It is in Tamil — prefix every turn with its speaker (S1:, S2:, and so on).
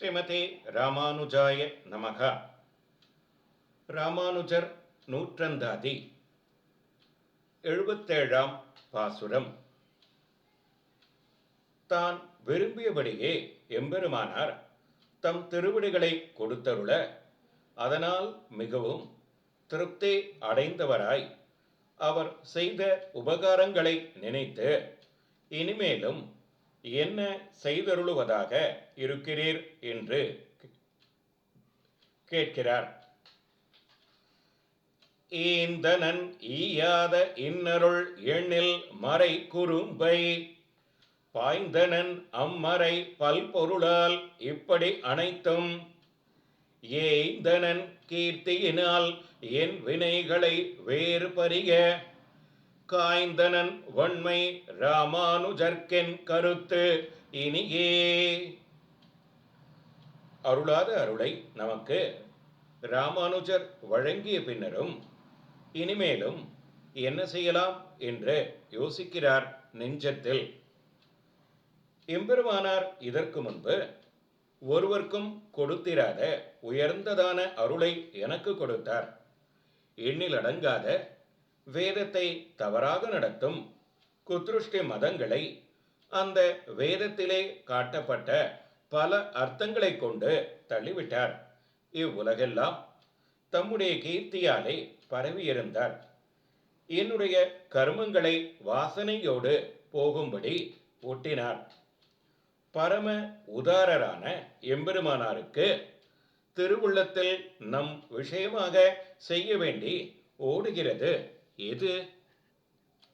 S1: ஸ்ரீமதி ராமானுஜாய நமக. ராமானுஜர் நூற்றந்தாதி. எழுபத்தேழாம் பாசுரம். தான் விரும்பியபடியே எம்பெருமானார் தம் திருவிடுகளை கொடுத்தருள அதனால் மிகவும் திருப்தி அடைந்தவராய் அவர் செய்த உபகாரங்களை நினைத்து இனிமேலும் என்ன செய்தருளுவதாக இருக்கிறீர் என்று கேட்கிறார். ஈந்தனன் ஈயாத இன்னருள் எண்ணில் மறை குறும்பை பாய்ந்தனன் அம்மறை பல்பொருளால் இப்படி அனைத்தும் ஏய்ந்தனன் கீர்த்தியினால் என் வினைகளை வேறு பறிய காய்ந்தனன் வன்மை ராமானுஜர்க்கென் கருத்து இனியே. அருளாத அருளை நமக்கு ராமானுஜர் வழங்கிய பின்னரும் இனிமேலும் என்ன செய்யலாம் என்று யோசிக்கிறார் நெஞ்சத்தில். எம்பெருமானார் இதற்கு முன்பு ஒருவருக்கும் கொடுத்திராத உயர்ந்ததான அருளை எனக்கு கொடுத்தார். எண்ணில் அடங்காத வேதத்தை தவறாக நடத்தும் குத்ருஷ்டி மதங்களை அந்த வேதத்திலே காட்டப்பட்ட பல அர்த்தங்களை கொண்டு தள்ளிவிட்டார். இவ்வுலகெல்லாம் தம்முடைய கீர்த்தியாலே பரவியிருந்தார் என்னுடைய கர்மங்களை வாசனையோடு போகும்படி ஒட்டினார். பரம உதாரரான எம்பெருமானாருக்கு திருவுள்ளத்தில் நம் விஷயமாக செய்ய வேண்டி ஓடுகிறது. Ede